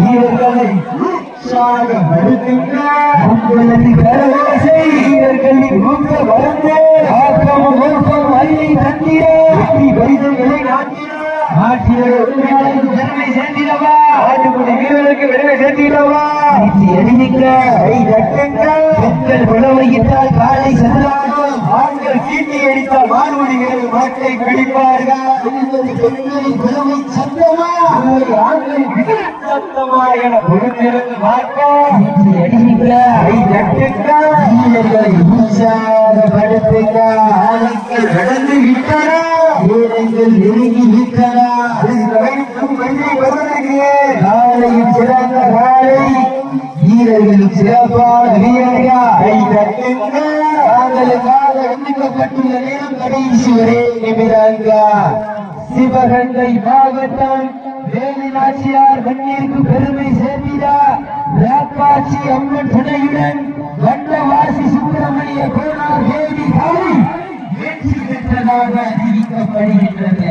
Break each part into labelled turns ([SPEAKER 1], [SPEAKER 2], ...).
[SPEAKER 1] வீரர்களை உற்சாகப்படுத்துங்க வீரர்களை ஊக்க வளர்ந்து புலவை சத்தமா? ஆண்களின் விசில் சத்தமா என பொறுத்திருந்து ஆண்கள் கடந்து விட்டன. நெருங்கி விட்டன காலையில் சிறந்த காலை வீரர்களும் சிறப்பான வீரர்கள் கை தட்டுங்க தாங்களுக்காக எண்ணிக்கப்பட்டுள்ள நேரம் கடைசி ஒரே நிமிடங்க சிவகங்கை மாவட்டம் வேலி நாச்சியார் மண்ணிற்கு பெருமை சேர்த்திடா ராக்காட்சி அம்மன் துணையுடன் வண்டவாசி சுப்பிரமணிய கோனார் தேவி காலை வெற்றி பெற்றதாக அறிவிக்கப்படுகின்றது.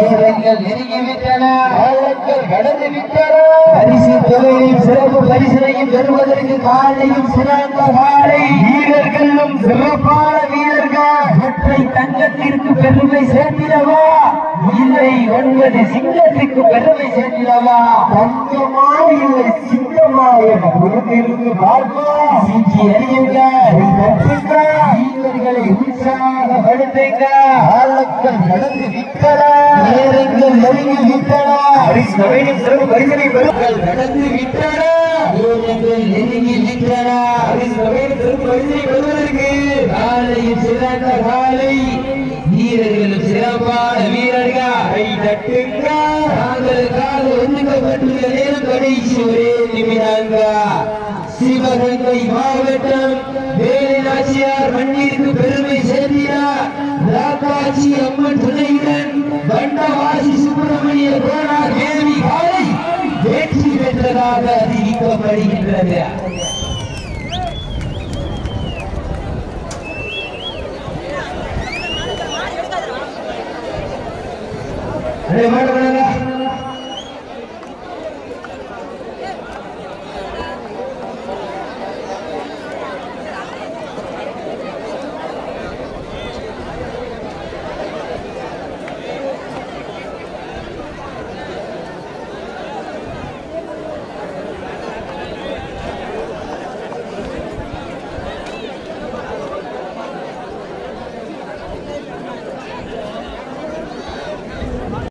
[SPEAKER 1] சேர்த்திடவா வீரர்கள் நெருங்கி விட்டன ஆழங்கள் கடந்து விட்டன பரிசு தொகையும் சிறப்பு பரிசனையும் பெறுவதற்கு காலையும் சிறந்த காலை. வீரர்களும் சிறப்பான வீரர்கள். ஒற்றை தங்கத்திற்கு பெருமை சேர்த்திடவா இல்லை ஒன்பது சிங்கத்திற்கு பெருமை சேர்த்திடவா தங்கமா இல்லை சிங்கமா என பொறுத்திருந்து பார்ப்போம் சிங்கி அறியுங்க. கற்றுக்க வீரர்களை உற்சாகப்படுத்துங்க ஆழங்கள் கடந்து விட்டன. நேரங்கள் நெருங்கி விட்டன. பரிசு சிறப்பு பரிசனை பெறுங்கள் கடந்து விட்டன. நேரங்கள் நெருங்கி விட்டன. பரிசு சிறப்பு பரிசனை பெறுவதற்கு காலையில் சிறந்த காலை. வீரர்களும் சிறப்பான வீரர்கள். கை தட்டுங்க. தாங்களுக்காக ஒதுக்கப்பட்டுள்ள நேரம் கடைசி ஒரே நிமிடங்க. சிவகங்கை மாவட்டம் வேலுநாச்சியார் மண்ணிற்கு பெருமை சேர்க்கிறார் ராக்காட்சி அம்மன் துணையுடன் வண்டவாசி சுப்பிரமணிய கோனார் தேவி காலை வெற்றி பெற்றதாக அறிவிக்கப்படுகின்றது. Hey,